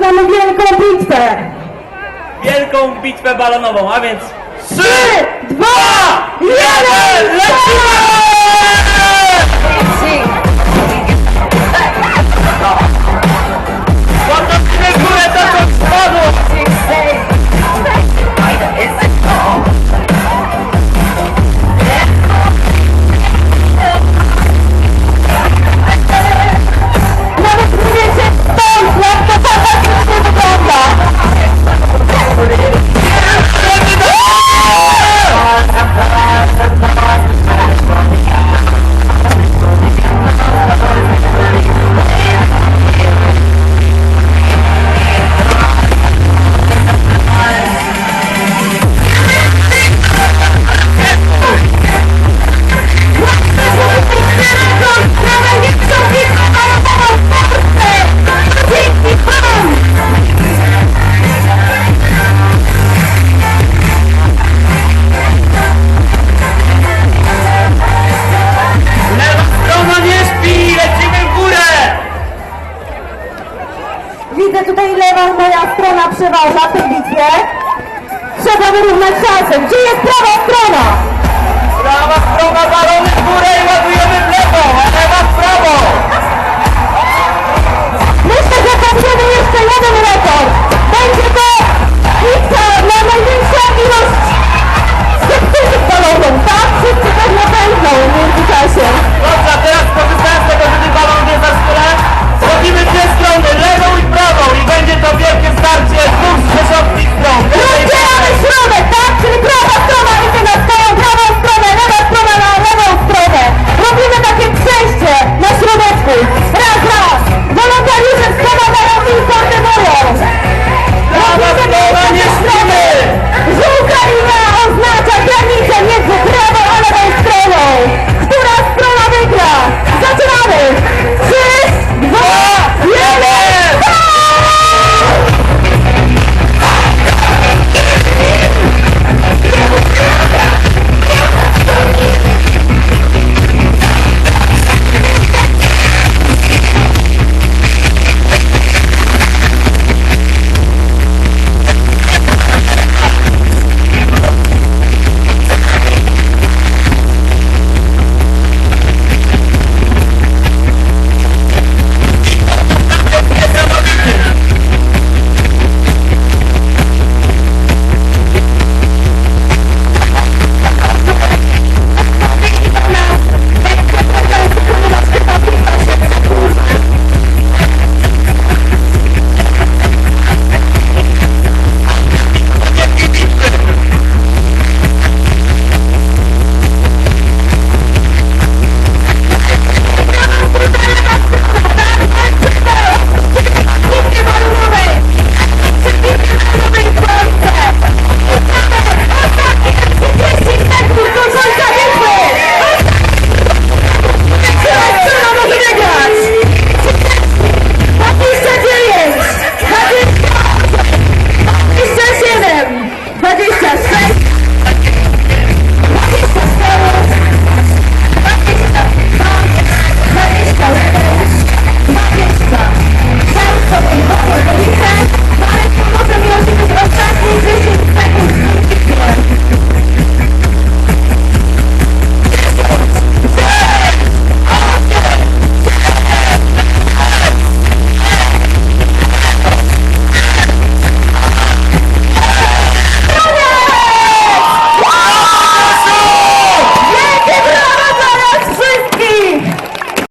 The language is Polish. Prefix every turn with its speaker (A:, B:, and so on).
A: Mamy wielką bitwę!
B: Wielką bitwę balonową, a więc...
A: Trzy, dwa, jeden, lecimy!
B: strona
A: przeważa w tej bitwie. Trzeba wyrównać szanse. Gdzie jest prawa strona?
B: Prawa strona balony w górę i ładujemy w lewo, a lewa w prawo.